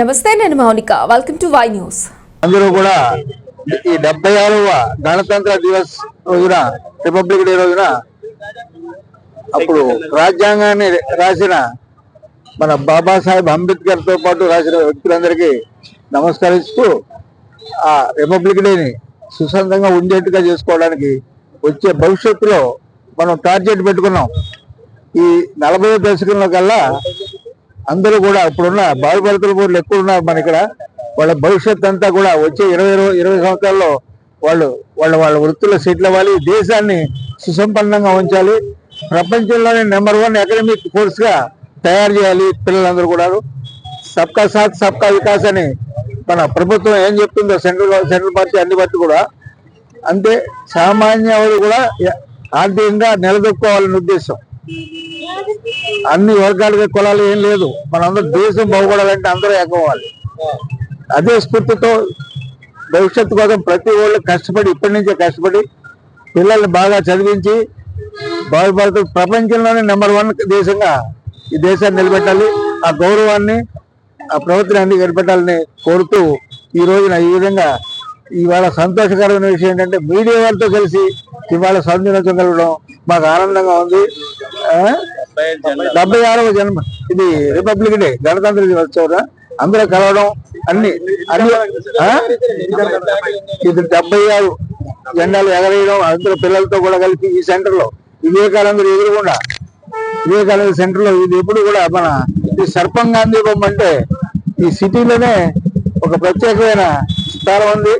నమస్తే నేను Mounika. Welcome to Y news అందరూ కూడా ఈ డెబ్బై ఆరవ గణతంత్ర దివస్ రోజున రిపబ్లిక్ డే రోజున అప్పుడు రాజ్యాంగాన్ని రాసిన మన బాబాసాహెబ్ అంబేద్కర్తో పాటు రాసిన వ్యక్తులందరికీ నమస్కరిస్తూ ఆ రిపబ్లిక్ డేని సుసంతంగా ఉండేట్టుగా చేసుకోవడానికి వచ్చే భవిష్యత్తులో మనం టార్గెట్ పెట్టుకున్నాం. ఈ నలభై దశకంలో కల్లా అందరూ కూడా ఇప్పుడున్న బాలుభరతుల బోర్డులు ఎక్కువ ఉన్నారు మన ఇక్కడ. వాళ్ళ భవిష్యత్ అంతా కూడా వచ్చే ఇరవై ఇరవై సంవత్సరాల్లో వాళ్ళు వాళ్ళ వాళ్ళ వృత్తుల సీట్లు ఇవ్వాలి దేశాన్ని సుసంపన్నంగా ఉంచాలి. ప్రపంచంలోనే నెంబర్ వన్ అకాడమిక్ ఫోర్స్గా తయారు చేయాలి పిల్లలందరూ కూడా సబ్కా సాత్ సబ్కా వికాస్ అని మన ప్రభుత్వం ఏం చెప్తుందో సెంట్రల్ సెంట్రల్ పార్టీ అన్ని బట్టి కూడా. అంతే సామాన్యుడు కూడా ఆర్థికంగా నిలదొక్కోవాలనే ఉద్దేశం. అన్ని వర్గాలుగా కులాలు ఏం లేదు. మనందరూ దేశం బాగుపడాలంటే అందరూ ఏకవ్వాలి అదే స్ఫూర్తితో భవిష్యత్తు కోసం ప్రతి ఒళ్ళు కష్టపడి ఇప్పటి నుంచే కష్టపడి పిల్లల్ని బాగా చదివించి బాగుపడుతూ ప్రపంచంలోనే నెంబర్ వన్ దేశంగా ఈ దేశాన్ని నిలబెట్టాలి. ఆ గౌరవాన్ని ఆ ప్రవృత్తిని నిలబెట్టాలని కోరుతూ ఈ రోజున ఈ విధంగా ఇవాళ సంతోషకరమైన విషయం ఏంటంటే మీడియా వాళ్ళతో కలిసి ఇవాళ సందినోత్సవం కలగడం మాకు ఆనందంగా ఉంది. డెబ్బై ఆరవ జన్మ. ఇది రిపబ్లిక్ డే గణతంత్ర దినోత్సవం అందరూ కలవడం అన్ని అన్ని ఇది డెబ్బై ఆరు జెండాలు ఎగరేయడం అందరూ పిల్లలతో కూడా కలిపి ఈ సెంటర్లో వివేకానంద ఎదురుకుండా వివేకానంద సెంటర్లో ఇది ఎప్పుడు కూడా మన ఈ సర్పం గాంధీ బొమ్మ అంటే ఈ సిటీలోనే ఒక ప్రత్యేకమైన స్థానం ఉంది.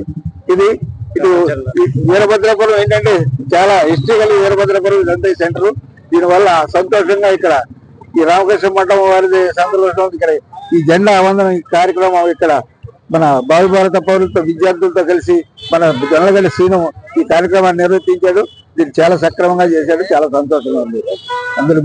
ఇది ఇటు ఈ వీరభద్రపురం ఏంటంటే చాలా హిస్టరీ కలిగి వీరభద్రపురం ఇదంతా ఈ సెంటర్. దీనివల్ల సంతోషంగా ఇక్కడ ఈ రామకృష్ణ మండపం వారిది సంతోషం ఇక్కడ ఈ జెండా వందనం ఈ కార్యక్రమం ఇక్కడ మన భావిభారత పౌరులతో విద్యార్థులతో కలిసి మన జనగల్లి శ్రీను ఈ కార్యక్రమాన్ని నిర్వర్తించాడు. దీన్ని చాలా సక్రమంగా చేశాడు. చాలా సంతోషంగా ఉంది. అందరి